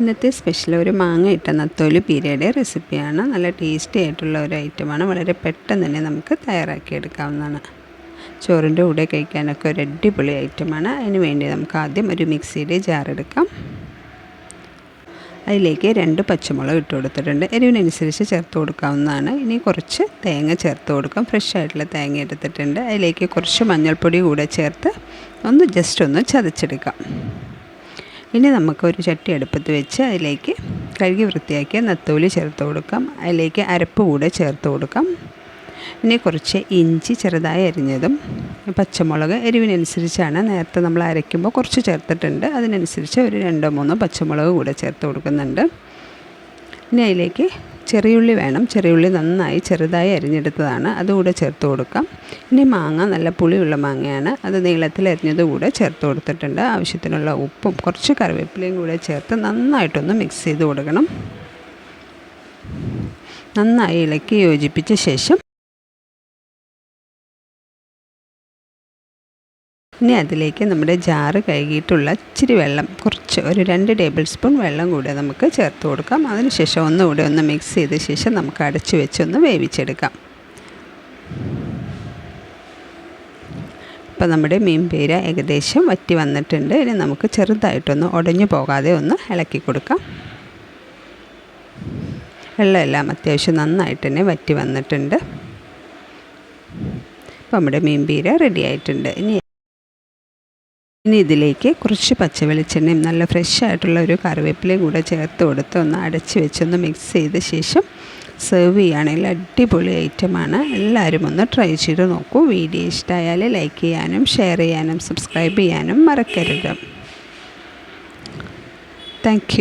ഇന്നത്തെ സ്പെഷ്യൽ ഒരു മാങ്ങ ഇട്ട നത്തോലി പീരയുടെ റെസിപ്പിയാണ് നല്ല ടേസ്റ്റി ആയിട്ടുള്ള ഒരു ഐറ്റമാണ് വളരെ പെട്ടെന്ന് തന്നെ നമുക്ക് തയ്യാറാക്കി എടുക്കാവുന്നതാണ്. ചോറിന്റെ കൂടെ കഴിക്കാനൊക്കെ ഒരു അടിപൊളി ഐറ്റമാണ് അതിന് വേണ്ടി നമുക്ക് ആദ്യം ഒരു മിക്സിയുടെ ജാർ എടുക്കാം. അതിലേക്ക് രണ്ട് പച്ചമുളക് ഇട്ട് കൊടുത്തിട്ടുണ്ട്. എരിവിനനുസരിച്ച് ചേർത്ത് കൊടുക്കാവുന്നതാണ്. ഇനി കുറച്ച് തേങ്ങ ചേർത്ത് കൊടുക്കാം. ഫ്രഷ് ആയിട്ടുള്ള തേങ്ങ എടുത്തിട്ടുണ്ട്. അതിലേക്ക് കുറച്ച് മഞ്ഞൾപ്പൊടി കൂടെ ചേർത്ത് ഒന്ന് ജസ്റ്റ് ഒന്ന് ചതച്ചെടുക്കാം. ഇനി നമുക്കൊരു ചട്ടി അടുപ്പത്ത് വെച്ച് അതിലേക്ക് കഴുകി വൃത്തിയാക്കിയ നത്തോലി ചേർത്ത് കൊടുക്കാം. അതിലേക്ക് അരപ്പ് കൂടെ ചേർത്ത് കൊടുക്കാം. ഇനി കുറച്ച് ഇഞ്ചി ചെറുതായി അരിഞ്ഞതും പച്ചമുളക് എരിവിനനുസരിച്ചാണ് നേരത്തെ നമ്മൾ അരയ്ക്കുമ്പോൾ കുറച്ച് ചേർത്തിട്ടുണ്ട്. അതിനനുസരിച്ച് ഒരു രണ്ടോ മൂന്നോ പച്ചമുളക് കൂടെ ചേർത്ത് കൊടുക്കുന്നുണ്ട്. ഇനി അതിലേക്ക് ചെറിയുള്ളി വേണം. ചെറിയുള്ളി നന്നായി ചെറുതായി അരിഞ്ഞെടുത്തതാണ്. അതുകൂടെ ചേർത്ത് കൊടുക്കാം. ഇനി മാങ്ങ നല്ല പുളിയുള്ള മാങ്ങയാണ്. അത് നീളത്തിൽ അരിഞ്ഞത് കൂടെ ചേർത്ത് കൊടുത്തിട്ടുണ്ട്. ആവശ്യത്തിനുള്ള ഉപ്പും കുറച്ച് കറിവേപ്പിലയും കൂടെ ചേർത്ത് നന്നായിട്ടൊന്ന് മിക്സ് ചെയ്ത് കൊടുക്കണം. നന്നായി ഇളക്കി യോജിപ്പിച്ച ശേഷം ഇനി അതിലേക്ക് നമ്മുടെ ജാറ് കഴുകിയിട്ടുള്ള ഇച്ചിരി വെള്ളം കുറച്ച് ഒരു രണ്ട് ടേബിൾ സ്പൂൺ വെള്ളം കൂടെ നമുക്ക് ചേർത്ത് കൊടുക്കാം. അതിനുശേഷം ഒന്നുകൂടെ ഒന്ന് മിക്സ് ചെയ്ത ശേഷം നമുക്ക് അടച്ചു വെച്ച് ഒന്ന് വേവിച്ചെടുക്കാം. ഇപ്പം നമ്മുടെ മീൻ പേര ഏകദേശം വറ്റി വന്നിട്ടുണ്ട്. ഇനി നമുക്ക് ചെറുതായിട്ടൊന്ന് ഉടഞ്ഞു പോകാതെ ഒന്ന് ഇളക്കി കൊടുക്കാം. വെള്ളമെല്ലാം അത്യാവശ്യം നന്നായിട്ട് തന്നെ വറ്റി വന്നിട്ടുണ്ട്. അപ്പം നമ്മുടെ മീൻ പീര റെഡി ആയിട്ടുണ്ട്. ഇനി ഇനി ഇതിലേക്ക് കുറച്ച് പച്ച വെളിച്ചെണ്ണയും നല്ല ഫ്രഷ് ആയിട്ടുള്ള ഒരു കറിവേപ്പിലയും കൂടെ ചേർത്ത് കൊടുത്ത് ഒന്ന് അടച്ച് വെച്ചൊന്ന് മിക്സ് ചെയ്ത ശേഷം സെർവ് ചെയ്യുകയാണെങ്കിൽ അടിപൊളി ഐറ്റമാണ് എല്ലാവരും ഒന്ന് ട്രൈ ചെയ്ത് നോക്കൂ. വീഡിയോ ഇഷ്ടമായാൽ ലൈക്ക് ചെയ്യാനും ഷെയർ ചെയ്യാനും സബ്സ്ക്രൈബ് ചെയ്യാനും മറക്കരുത്. താങ്ക്